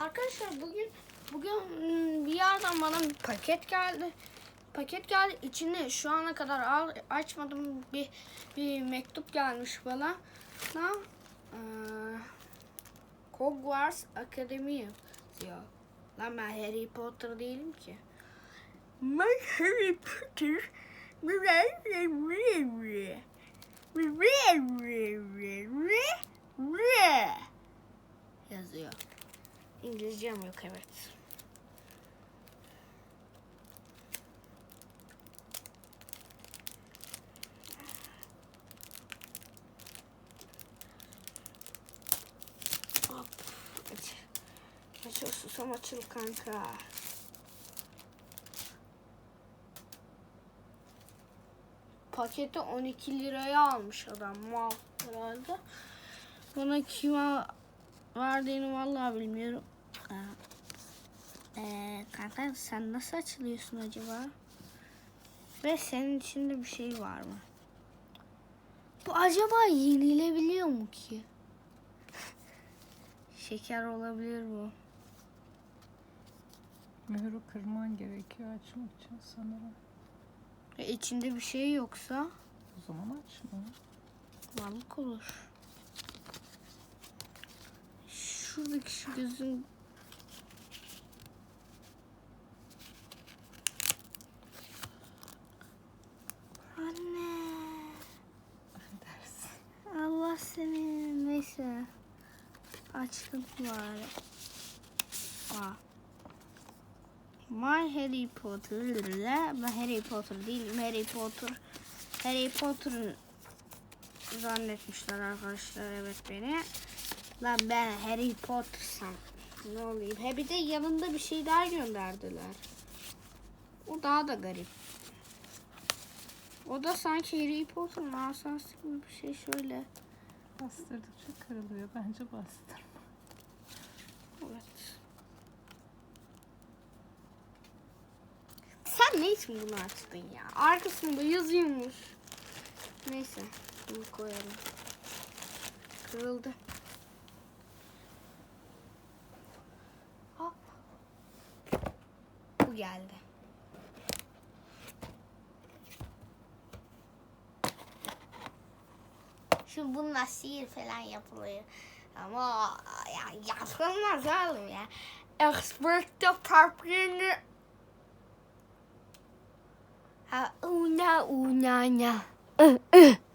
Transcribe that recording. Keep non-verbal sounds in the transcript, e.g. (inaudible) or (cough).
Arkadaşlar bugün bugün bir yerden bana bir paket geldi. Paket geldi. İçinde şu ana kadar al, açmadım bir bir mektup gelmiş bana. Ee, Hogwarts Akademi diyor. Lan ben Harry Potter değilim ki. Ben Harry Potter. yazıyor. İngilizcem yok evet. Hop. Aç. Aç o susam açıl kanka. Paketi 12 liraya almış adam mal herhalde. Buna kime verdiğini vallahi bilmiyorum. Ee, ee, kanka sen nasıl açılıyorsun acaba? Ve senin içinde bir şey var mı? Bu acaba yenilebiliyor mu ki? (laughs) Şeker olabilir bu. Mühürü kırman gerekiyor açmak için sanırım. E, içinde bir şey yoksa O zaman açma. varlık olur. Şuradaki şu gözün seni neyse. Açtım bari. Aa. My Harry Potter ben Harry Potter değilim. Harry Potter Harry Potter zannetmişler arkadaşlar. Evet beni. Lan ben Harry Potter'sam ne olayım? He bir de yanında bir şeyler gönderdiler. O daha da garip. O da sanki Harry Potter'ın asası gibi bir şey şöyle Bastırdıkça kırılıyor. Bence bastırma. Evet. Sen ne için bunu açtın ya? Arkasında yazıyormuş. Neyse. Bunu koyalım. Kırıldı. Hop. Bu geldi. Şu bununla sihir falan yapılıyor. Ama ya yapılmaz oğlum ya. Expecto Patronum. Una una na. Uh, uh.